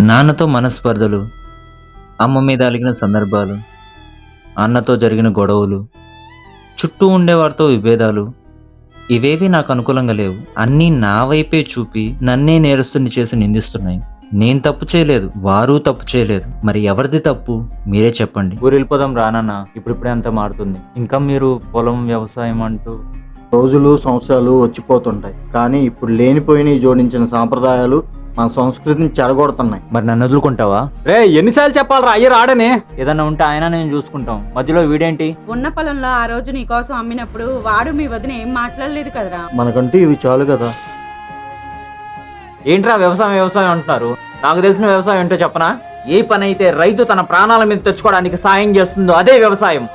నాన్నతో మనస్పర్ధలు అమ్మ మీద అలిగిన సందర్భాలు అన్నతో జరిగిన గొడవలు చుట్టూ ఉండేవారితో విభేదాలు ఇవేవి నాకు అనుకూలంగా లేవు. అన్నీ నా వైపే చూపి నన్నే నేరస్తుని చేసి నిందిస్తున్నాయి. నేను తప్పు చేయలేదు వారు తప్పు చేయలేదు. మరి ఎవరిది తప్పు? మీరే చెప్పండి. ఊరు వెళ్ళిపోదాం రానన్న ఇప్పుడిప్పుడే అంతా మారుతుంది. ఇంకా మీరు పొలం వ్యవసాయం అంటూ? రోజులు సంవత్సరాలు వచ్చిపోతుంటాయి. కానీ ఇప్పుడు లేనిపోయిన జోడించిన సాంప్రదాయాలు మన సంస్కృతిని చెడగొడుతున్నాయి. మరి నన్ను వదులుకుంటావా? రే ఎన్నిసార్లు చెప్పాలరా అయ్యి రాడని? ఏదన్నా ఉంటే ఆయన నేను చూసుకుంటాం. మధ్యలో వీడేంటి? ఉన్న పొలంలో ఆ రోజు నీకోసం అమ్మినప్పుడు వాడు మీ వదిన ఏం మాట్లాడలేదు కదరా. మనకంటూ ఇవి చాలు కదా. ఏంట్రా వ్యవసాయం వ్యవసాయం అంటున్నారు? నాకు తెలిసిన వ్యవసాయం ఏంటో చెప్పనా? ఏ పని అయితే రైతు తన ప్రాణాల మీద తెచ్చుకోవడానికి సాయం చేస్తుందో అదే వ్యవసాయం.